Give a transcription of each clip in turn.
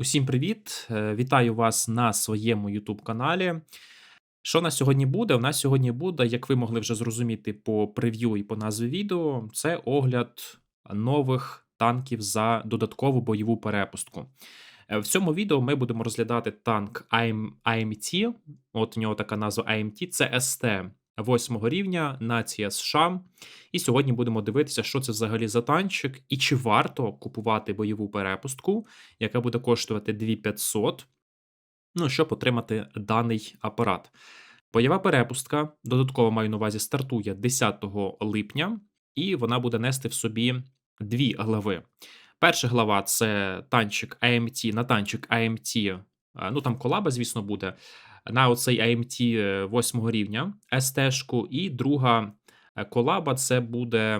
Усім привіт! Е, Вітаю вас на своєму YouTube каналі. Що у нас сьогодні буде? У нас сьогодні буде, як ви могли вже зрозуміти по прев'ю і по назві відео, це огляд нових танків за додаткову бойову перепустку. Е, В цьому відео ми будемо розглядати танк AM AMT, от у нього така назва AMT, це СТ 8 рівня, нація США. І сьогодні будемо дивитися, що це взагалі за танчик, і чи варто купувати бойову перепустку, яка буде коштувати 2500, ну, щоб отримати даний апарат. Бойова перепустка, додатково маю на увазі, стартує 10 липня, і вона буде нести в собі дві глави. Перша глава це танчик AMT на танчик AMT, е, ну там колаба, звісно, буде. На оцей AMT 8 рівня СТ-шку, і друга е, колаба це буде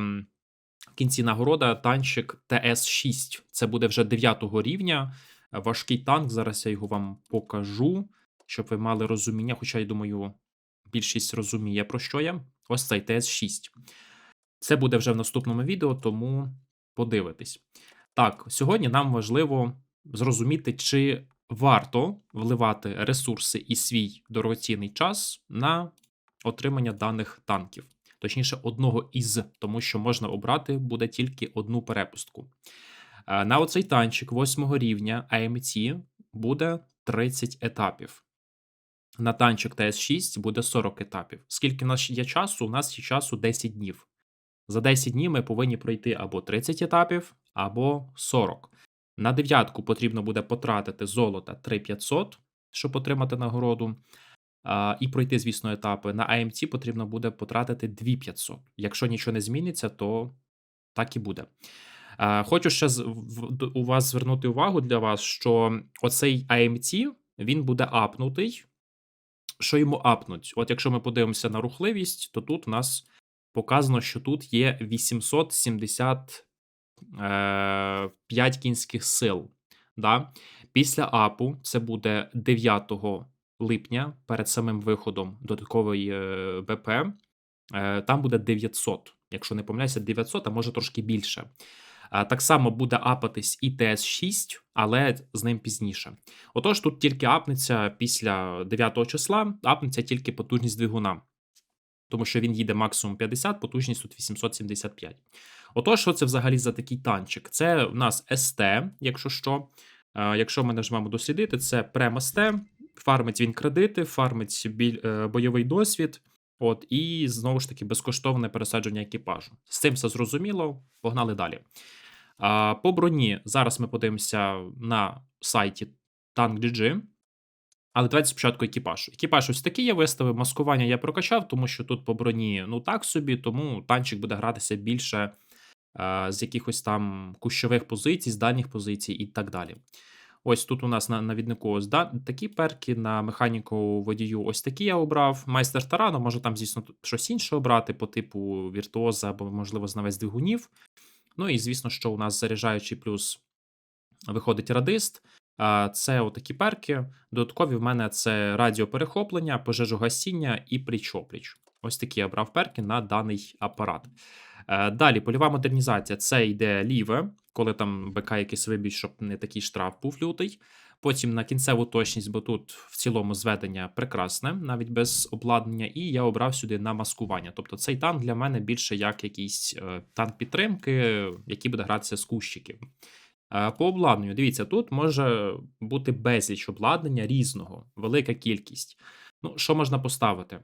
в кінці нагорода танчик ТС-6. Це буде вже 9 рівня. е, Важкий танк. Зараз я його вам покажу, щоб ви мали розуміння. Хоча, я думаю, більшість розуміє, про що я. Ось цей ТС-6. Це буде вже в наступному відео, тому подивитись. Так, сьогодні нам важливо зрозуміти, чи варто вливати ресурси і свій дорогоцінний час на отримання даних танків. Точніше, одного із, тому що можна обрати буде тільки одну перепустку. Е, На оцей танчик 8 рівня AMT буде 30 етапів. На танчик ТС6 буде 40 етапів. Скільки в нас є часу? У нас є часу 10 днів. За 10 днів ми повинні пройти або 30 етапів, або 40. На дев'ятку потрібно буде потратити золота 3500, щоб отримати нагороду. І пройти, звісно, етапи. На АМЦ потрібно буде потратити 2500. Якщо нічого не зміниться, то так і буде. Хочу ще у вас звернути увагу для вас, що оцей AMT, він буде апнутий. Що йому апнуть? От якщо ми подивимося на рухливість, то тут у нас показано, що тут є 875 кінських сил. Да? Після апу це буде 9 липня перед самим виходом додаткової е, БП. Е, там буде 900. Якщо не помиляюся, 900, а може трошки більше. Е, Так само буде апатись і ТС6, але з ним пізніше. Отож, тут тільки апнеться після 9 числа, апнеться тільки потужність двигуна, тому що він їде максимум 50, потужність тут 875. Отож, що це взагалі за такий танчик? Це у нас СТ, якщо що. Е, Якщо ми нажмемо дослідити, це прем СТ, фармить він кредити, фармить біль, е, бойовий досвід. От, і знову ж таки безкоштовне пересадження екіпажу. З цим все зрозуміло. Погнали далі. А, по броні зараз ми подивимося на сайті Tank.gg. Але давайте спочатку екіпаж. Екіпаж ось такий я виставив. Маскування я прокачав, тому що тут по броні ну так собі, тому танчик буде гратися більше з якихось там кущових позицій, з дальніх позицій і так далі. Ось тут у нас на навіднику ось да, такі перки, на механіку водію ось такі я обрав. Майстер тарану, може там, звісно, щось інше обрати по типу віртуоза або, можливо, знавець двигунів. Ну і звісно, що у нас заряджаючий плюс виходить радист. Це отакі перки. Додаткові в мене це радіоперехоплення, пожежогасіння і пліч-опліч. Ось такі я брав перки на даний апарат. Е, Далі польова модернізація це йде ліве, коли там БК якийсь вибій, щоб не такий штраф був лютий. Потім на кінцеву точність, бо тут в цілому зведення прекрасне, навіть без обладнання, і я обрав сюди на маскування. Тобто цей танк для мене більше як якийсь е, танк підтримки, який буде гратися з кущиків. Е, По обладнанню, дивіться, тут може бути безліч обладнання різного, велика кількість. Ну, що можна поставити?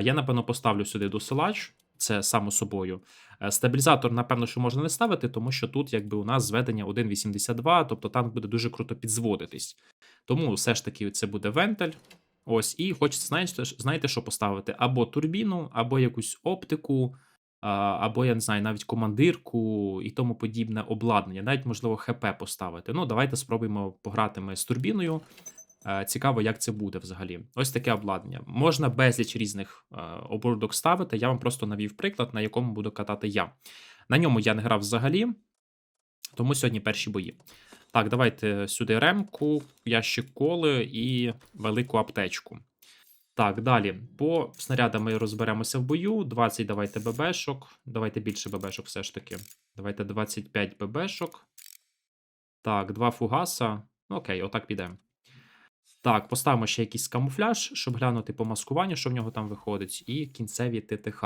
Я, напевно, поставлю сюди досилач, це само собою. Е, Стабілізатор, напевно, що можна не ставити, тому що тут якби у нас зведення 1.82, тобто танк буде дуже круто підзводитись. Тому все ж таки це буде вентиль. Ось, і хочеться, знаєте, знаєте, що поставити? Або турбіну, або якусь оптику, або, я не знаю, навіть командирку і тому подібне обладнання. Навіть, можливо, ХП поставити. Ну, давайте спробуємо пограти ми з турбіною. Е, Цікаво, як це буде взагалі. Ось таке обладнання. Можна безліч різних е, оборудок ставити. Я вам просто навів приклад, на якому буду катати я. На ньому я не грав взагалі, тому сьогодні перші бої. Так, давайте сюди ремку, ящик коли і велику аптечку. Так, далі. По снарядам ми розберемося в бою. 20 давайте ББшок. Давайте більше ББшок все ж таки. Давайте 25 ББшок. Так, два фугаса. Ну, окей, отак піде. Так, поставимо ще якийсь камуфляж, щоб глянути по маскуванню, що в нього там виходить, і кінцеві ТТХ.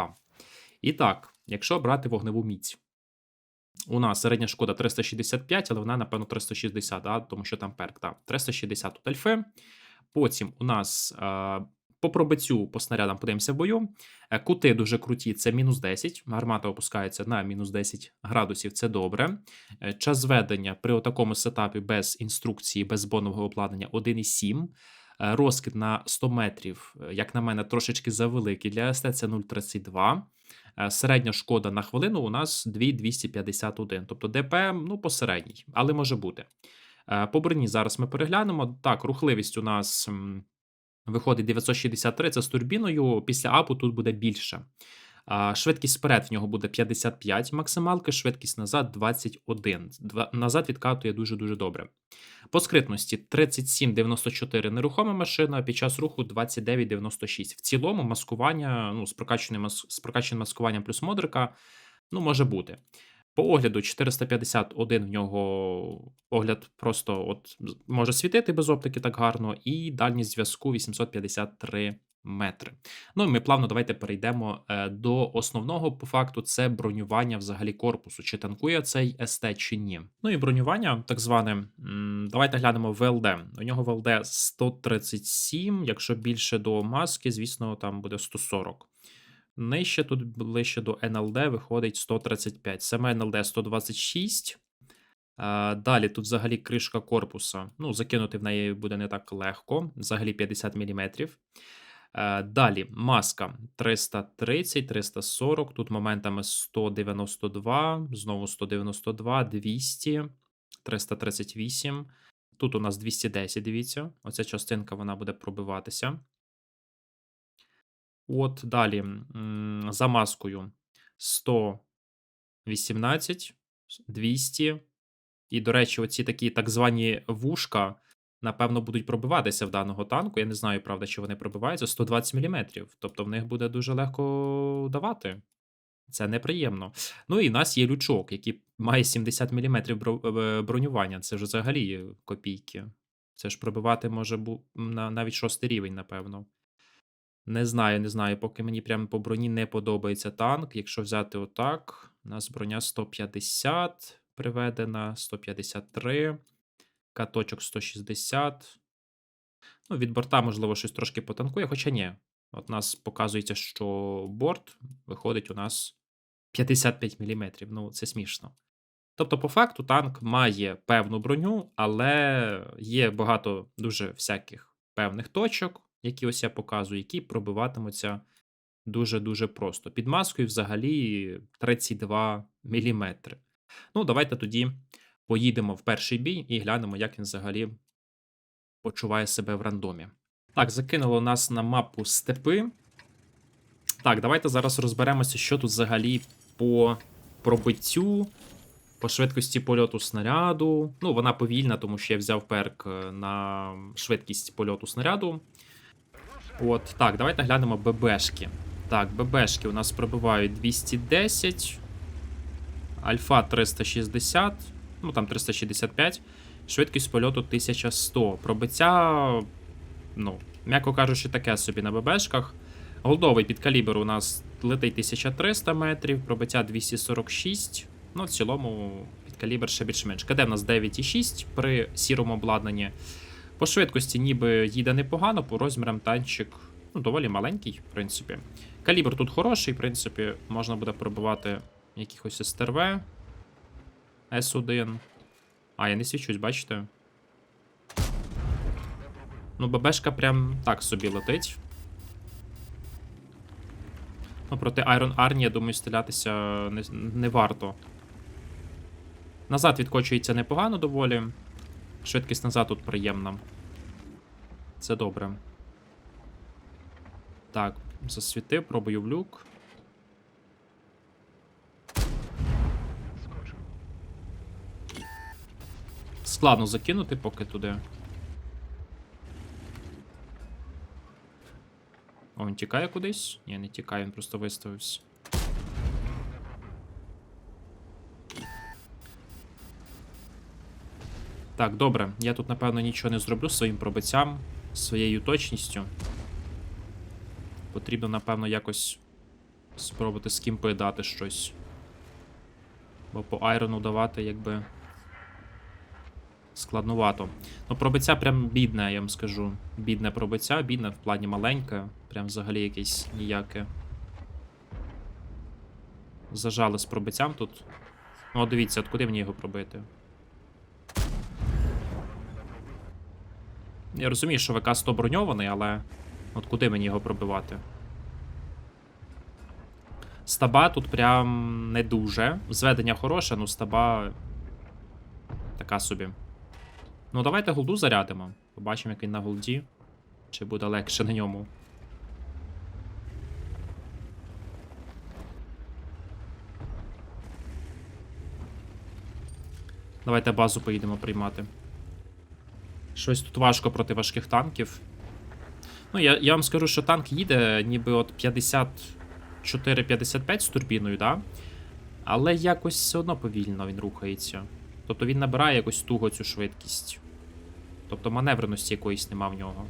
І так, якщо брати вогневу міць, у нас середня шкода 365, але вона, напевно, 360, да? тому що там перк. Так, 360 тут альфи. Потім у нас е, по пробиттю по снарядам подивимося в бою. Е, Кути дуже круті, це мінус 10. Гармата опускається на мінус 10 градусів, це добре. Е, Час зведення при такому сетапі без інструкції, без бонового обладнання 1,7. Е, Розкид на 100 метрів, як на мене, трошечки завеликий для СТ, це 0,32. Е, Середня шкода на хвилину у нас 2,251. Тобто ДПМ, ну, посередній, але може бути. По броні зараз ми переглянемо. Так, рухливість у нас виходить 963, це з турбіною. Після апу тут буде більше. Швидкість вперед в нього буде 55 максималки, швидкість назад 21. Назад відкатує дуже-дуже добре. По скритності 37,94 нерухома машина, під час руху 29,96. В цілому маскування, ну, з прокачаним, мас- з прокачаним маскуванням плюс модрика, ну, може бути. По огляду 451 в нього огляд просто от може світити без оптики так гарно, і дальність зв'язку 853 метри. Ну і ми плавно давайте перейдемо е, до основного по факту це бронювання взагалі корпусу. Чи танкує цей СТ чи ні. Ну і бронювання, так зване. Давайте глянемо ВЛД. У нього ВЛД 137, якщо більше до маски, звісно, там буде 140. Нижче тут ближче до НЛД виходить 135. Саме НЛД 126. Далі тут взагалі кришка корпуса. Ну, закинути в неї буде не так легко. Взагалі 50 мм. Далі маска 330, 340. Тут моментами 192, знову 192, 200, 338. Тут у нас 210, дивіться. Оця частинка вона буде пробиватися. От далі за маскою 118, 200. І, до речі, оці такі так звані вушка, напевно, будуть пробиватися в даного танку. Я не знаю, правда, чи вони пробиваються 120 мм. Тобто в них буде дуже легко давати. Це неприємно. Ну і в нас є лючок, який має 70 мм бронювання. Це ж взагалі копійки. Це ж пробивати може бу- навіть шостий рівень, напевно. Не знаю, не знаю, поки мені прямо по броні не подобається танк. Якщо взяти отак, у нас броня 150 приведена, 153, каточок 160. Ну, від борта, можливо, щось трошки потанкує, хоча ні. От у нас показується, що борт виходить у нас 55 мм. Ну, це смішно. Тобто, по факту, танк має певну броню, але є багато дуже всяких певних точок, які ось я показую, які пробиватимуться дуже-дуже просто. Під маскою взагалі 32 мм. Ну, давайте тоді поїдемо в перший бій і глянемо, як він взагалі почуває себе в рандомі. Так, закинуло нас на мапу степи. Так, давайте зараз розберемося, що тут взагалі по пробиттю, по швидкості польоту снаряду. Ну, вона повільна, тому що я взяв перк е, на швидкість польоту снаряду. От, так, давайте глянемо ББшки. Так, ББшки у нас пробивають 210, Альфа 360, ну там 365, швидкість польоту 1100. Пробиття, ну, м'яко кажучи, таке собі на ББшках. Голдовий підкалібр у нас летить 1300 метрів, пробиття 246. Ну, в цілому, підкалібр ще більш-менш. КД в нас 9,6 при сірому обладнанні. По швидкості ніби їде непогано, по розмірам танчик ну, доволі маленький, в принципі. Калібр тут хороший, в принципі, можна буде пробивати якихось СТРВ. С1. А, я не свічусь, бачите? Ну, ББшка прям так собі летить. Ну, проти Iron Army, я думаю, стрілятися не, не варто. Назад відкочується непогано доволі. Швидкість назад тут приємна. Це добре. Так, засвітив, пробую в люк. Складно закинути поки туди. О, він тікає кудись? Ні, не тікає, він просто виставився. Так, добре. Я тут, напевно, нічого не зроблю своїм пробиттям, своєю точністю. Потрібно, напевно, якось спробувати з кімпи дати щось. Бо по айрону давати, якби. Складнувато. Ну, пробиття прям бідне, я вам скажу. Бідне пробиття, бідне в плані маленьке. Прям взагалі якесь ніяке. Зажали з пробиттям тут. Ну, дивіться, от куди мені його пробити? Я розумію, що ВК 100 броньований, але от куди мені його пробивати? Стаба тут прям не дуже. Зведення хороше, ну стаба. Така собі. Ну, давайте голду зарядимо. Побачимо, як він на голді. Чи буде легше на ньому. Давайте базу поїдемо приймати. Щось тут важко проти важких танків. Ну, я, я вам скажу, що танк їде ніби от 54-55 з турбіною, да? Але якось все одно повільно він рухається. Тобто він набирає якось туго цю швидкість. Тобто маневреності якоїсь нема в нього.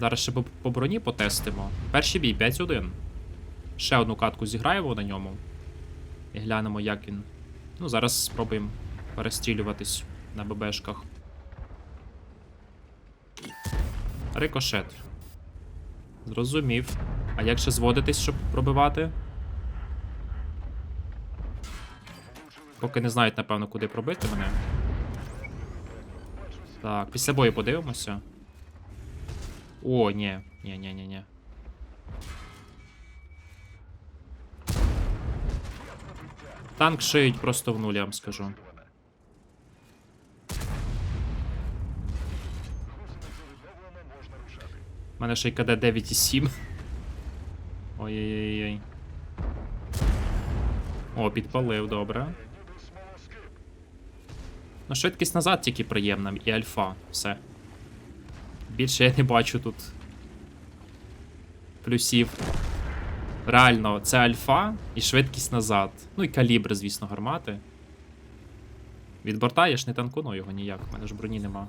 Зараз ще по, броні потестимо. Перший бій 5-1. Ще одну катку зіграємо на ньому. І глянемо, як він. Ну, зараз спробуємо перестрілюватись на ББшках. Рикошет. Зрозумів. А як ще зводитись, щоб пробивати? Поки не знають, напевно, куди пробити мене. Так, після бою подивимося. О, ні. Ні, ні, ні, ні. Танк шиють просто в нуль, я вам скажу. У мене ще й КД 9,7. Ой-ой-ой. О, підпалив, добре. Ну, швидкість назад тільки приємна, і альфа, все. Більше я не бачу тут. Плюсів. Реально, це альфа і швидкість назад. Ну і калібр, звісно, гармати. Від борта я ж не танкуну його ніяк, у мене ж броні нема.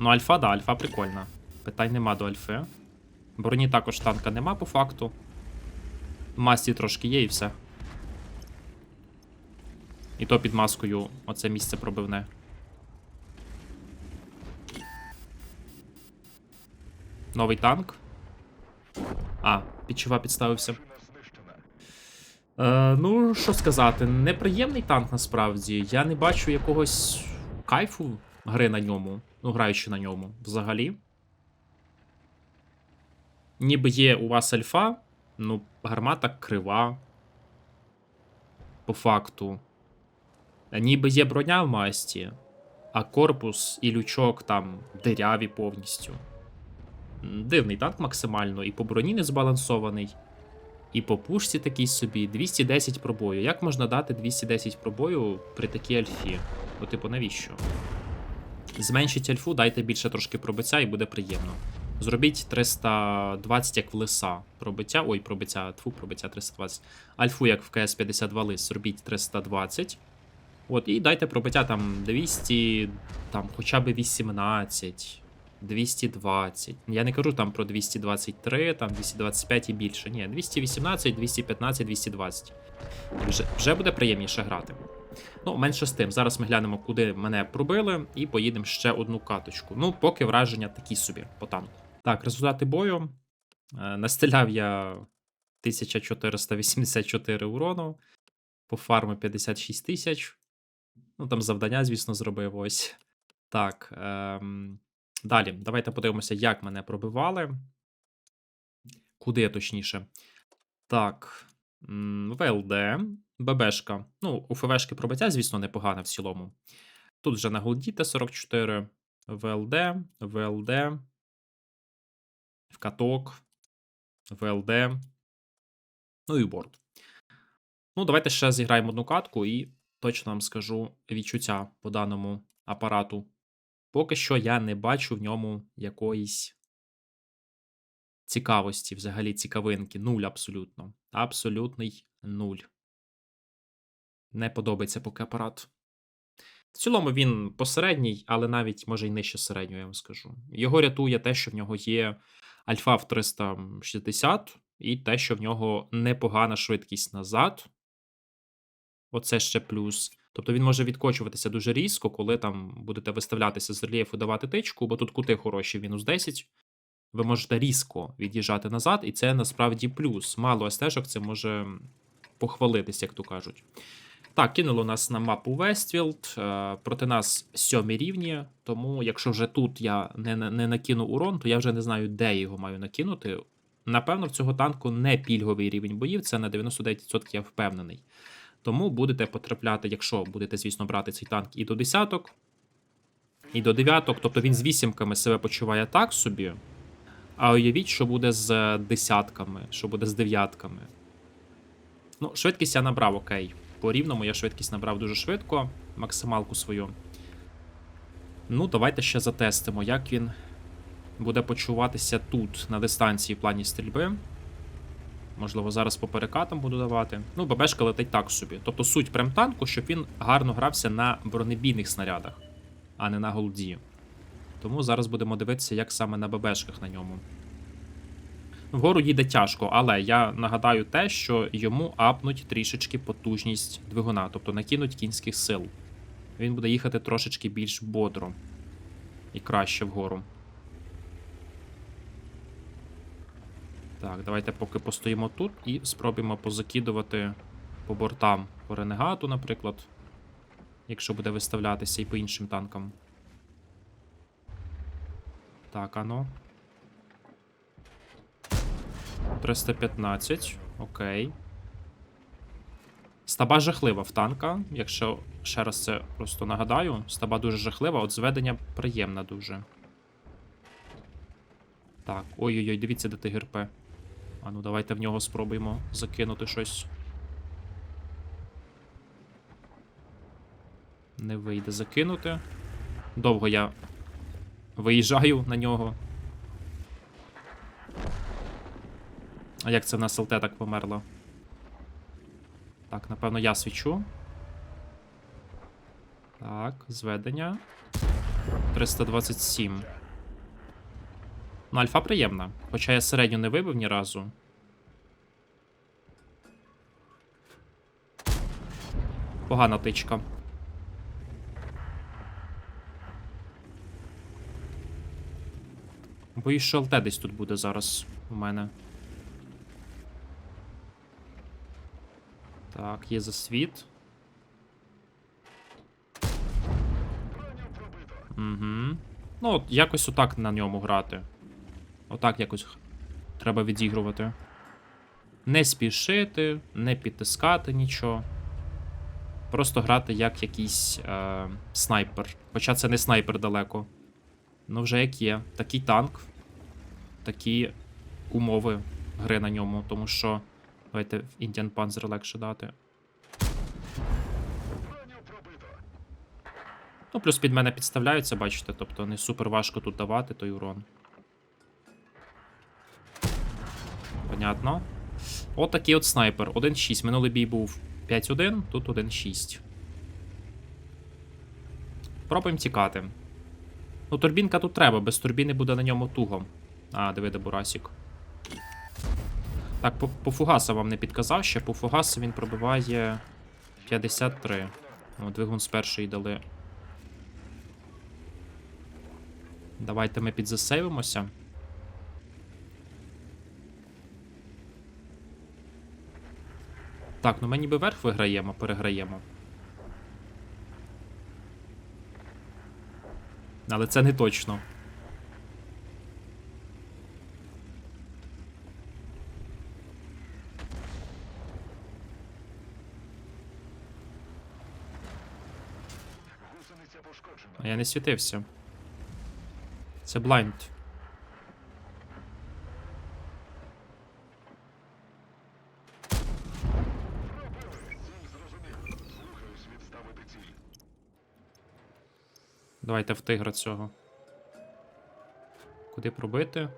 Ну, альфа, да, альфа прикольна. Питань нема до альфи. Броні також танка нема по факту. Масті трошки є і все. І то під маскою оце місце пробивне. Новий танк. А, підчува підставився. Е, ну, що сказати, неприємний танк насправді. Я не бачу якогось кайфу гри на ньому. Ну, граючи на ньому взагалі. Ніби є у вас альфа, ну, гармата крива. По факту. Ніби є броня в масті, а корпус і лючок там диряві повністю. Дивний танк максимально, і по броні не збалансований, і по пушці такий собі 210 пробою. Як можна дати 210 пробою при такій альфі? Ну, типу, навіщо? Зменшіть альфу, дайте більше трошки пробиття і буде приємно. Зробіть 320 як в лиса. Пробиття. Ой, пробиття, тфу, пробиття 320. Альфу, як в КС 52 лис, зробіть 320. От, і дайте пробиття там 200, там хоча б 18, 220. Я не кажу там про 223, там 225 і більше. Ні, 218, 215, 220. Вже, вже буде приємніше грати. Ну, менше з тим. Зараз ми глянемо, куди мене пробили, і поїдемо ще одну каточку. Ну, поки враження такі собі по танку. Так, результати бою. Е, Настріляв я 1484 урону. По фарму 56 тисяч. Ну, там завдання, звісно, зробив ось. Так. Ем... Далі, давайте подивимося, як мене пробивали. Куди точніше. Так. ВЛД, ББшка. Ну, у ФВшки пробиття, звісно, непогане в цілому. Тут вже на голді Т44, ВЛД, ВЛД, в каток, ВЛД. Ну і борт. Ну, давайте ще зіграємо одну катку і точно вам скажу відчуття по даному апарату. Поки що я не бачу в ньому якоїсь цікавості, взагалі цікавинки. Нуль абсолютно. Абсолютний нуль. Не подобається поки апарат. В цілому він посередній, але навіть може й нижче середнього, я вам скажу. Його рятує те, що в нього є альфа в 360, і те, що в нього непогана швидкість назад. Оце ще плюс. Тобто він може відкочуватися дуже різко, коли там будете виставлятися з рельєфу давати тичку, бо тут кути хороші, мінус 10. Ви можете різко від'їжджати назад, і це насправді плюс. Мало стежок це може похвалитись, як то кажуть. Так, кинуло нас на мапу Вествілд. Е, проти нас сьомі рівні. Тому, якщо вже тут я не, не накину урон, то я вже не знаю, де його маю накинути. Напевно, в цього танку не пільговий рівень боїв, це на 99% я впевнений. Тому будете потрапляти, якщо будете, звісно, брати цей танк і до десяток, і до дев'яток. Тобто він з вісімками себе почуває так собі. А уявіть, що буде з десятками, що буде з дев'ятками. Ну, швидкість я набрав, окей. По рівному я швидкість набрав дуже швидко, максималку свою. Ну, давайте ще затестимо, як він буде почуватися тут, на дистанції в плані стрільби. Можливо, зараз по перекатам буду давати. Ну, ББшка летить так собі. Тобто суть прем танку, щоб він гарно грався на бронебійних снарядах, а не на голді. Тому зараз будемо дивитися, як саме на ББшках на ньому. Вгору їде тяжко, але я нагадаю те, що йому апнуть трішечки потужність двигуна, тобто накинуть кінських сил. Він буде їхати трошечки більш бодро і краще вгору. Так, давайте поки постоїмо тут і спробуємо позакидувати по бортам по ренегату, наприклад. Якщо буде виставлятися і по іншим танкам. Так, ано. 315. Окей. Стаба жахлива в танка. Якщо ще раз це просто нагадаю, стаба дуже жахлива, от зведення приємне дуже. Так, ой-ой-ой, дивіться, де тигр П. А ну давайте в нього спробуємо закинути щось. Не вийде закинути. Довго я виїжджаю на нього. А як це в нас ЛТ так померло? Так, напевно, я свічу. Так, зведення. 327. Ну, альфа приємна. Хоча я середню не вибив ні разу. Погана тичка. Боюсь, що ЛТ десь тут буде зараз у мене. Так, є засвіт. Угу. Ну, от якось отак на ньому грати. Отак якось треба відігрувати. Не спішити, не підтискати нічого. Просто грати як якийсь е, снайпер. Хоча це не снайпер далеко. Ну, вже як є. Такий танк. Такі умови гри на ньому, тому що. Давайте Indian Panzer легше дати. Ну, плюс під мене підставляються, бачите, тобто не супер важко тут давати той урон. Понятно. От такий от снайпер. 1-6. Минулий бій був 5-1, тут 1-6. Пробуємо тікати. Ну, турбінка тут треба, без турбіни буде на ньому туго. А, диви, де Бурасік. Так, по, по фугаса вам не підказав ще. По фугасу він пробиває 53. О, двигун з першої дали. Давайте ми підзасейвимося. Так, ну ми ніби верх виграємо, переграємо. Але це не точно. А я не світився. Це блайнд. Давайте в тигра цього. Куди пробити?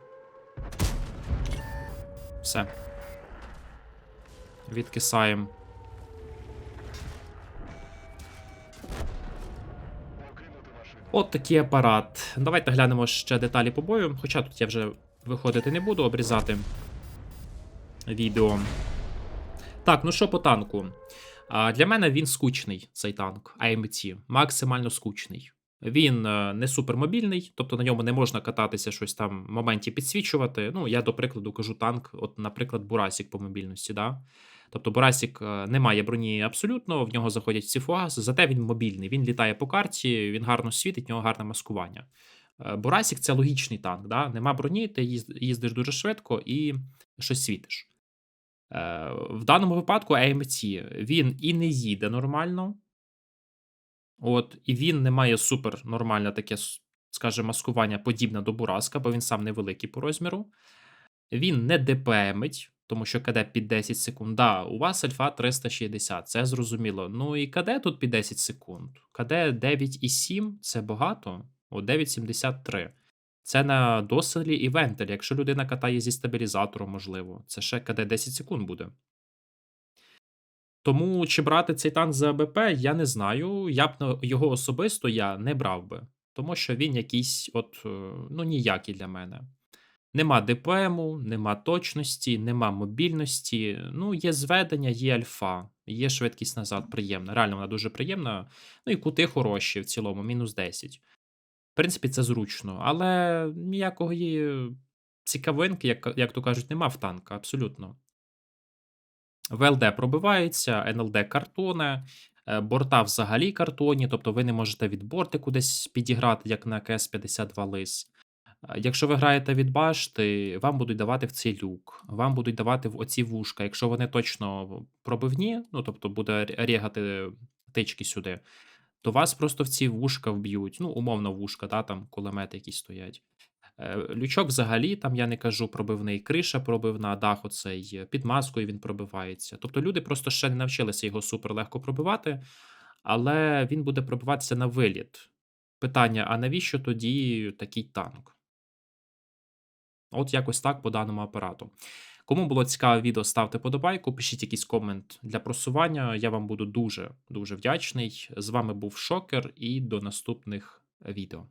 Все. Відкисаємо. От такий апарат. Давайте глянемо ще деталі по бою. Хоча тут я вже виходити не буду, обрізати відео. Так, ну що по танку? Для мене він скучний, цей танк АМЦ, максимально скучний. Він е, не супермобільний, тобто на ньому не можна кататися щось там в моменті підсвічувати. Ну, я, до прикладу, кажу танк, от, наприклад, Бурасік по мобільності. Да? Тобто Бурасік е, не має броні абсолютно, в нього заходять всі фугаси, зате він мобільний. Він літає по карті, він гарно світить, в нього гарне маскування. Е, Бурасік це логічний танк. Да? Нема броні, ти їздиш дуже швидко і щось світиш. В даному випадку AMT він і не їде нормально. От, і він не має супер нормальне таке, скажімо, маскування подібне до Бураска, бо він сам невеликий по розміру. Він не ДПМить, тому що КД під 10 секунд. Да, у вас альфа 360, це зрозуміло. Ну і КД тут під 10 секунд. КД 9,7 це багато. О, 9,73. Це на доселі і вентилі. Якщо людина катає зі стабілізатором, можливо, це ще КД 10 секунд буде. Тому чи брати цей танк за АБП, я не знаю. Я б його особисто я не брав би, тому що він якийсь, от, е, ну, ніякий для мене. Нема ДПМу, нема точності, нема мобільності. Ну, є зведення, є альфа, є швидкість назад, приємна. Реально, вона дуже приємна. Ну і кути хороші в цілому, мінус 10. В принципі, це зручно, але ніякої цікавинки, як, як то кажуть, нема в танка, абсолютно. ВЛД пробивається, НЛД картоне, е, борта взагалі картонні, тобто ви не можете від бортику десь підіграти, як на КС-52 лис. Е, Якщо ви граєте від башти, вам будуть давати в цей люк, вам будуть давати в оці вушка. Якщо вони точно пробивні, ну тобто буде р- регати тички сюди, то вас просто в ці вушка вб'ють. Ну, умовно, вушка, да, там кулемети якісь стоять. Е, Лючок взагалі, там я не кажу пробивний, криша пробивна, дах оцей, е, під маскою він пробивається. Тобто люди просто ще не навчилися його супер легко пробивати, але він буде пробиватися на виліт. Питання: а навіщо тоді такий танк? От якось так по даному апарату. Кому було цікаве відео, ставте подобайку, пишіть якийсь комент для просування. Я вам буду дуже дуже вдячний. З вами був Шокер, і до наступних відео.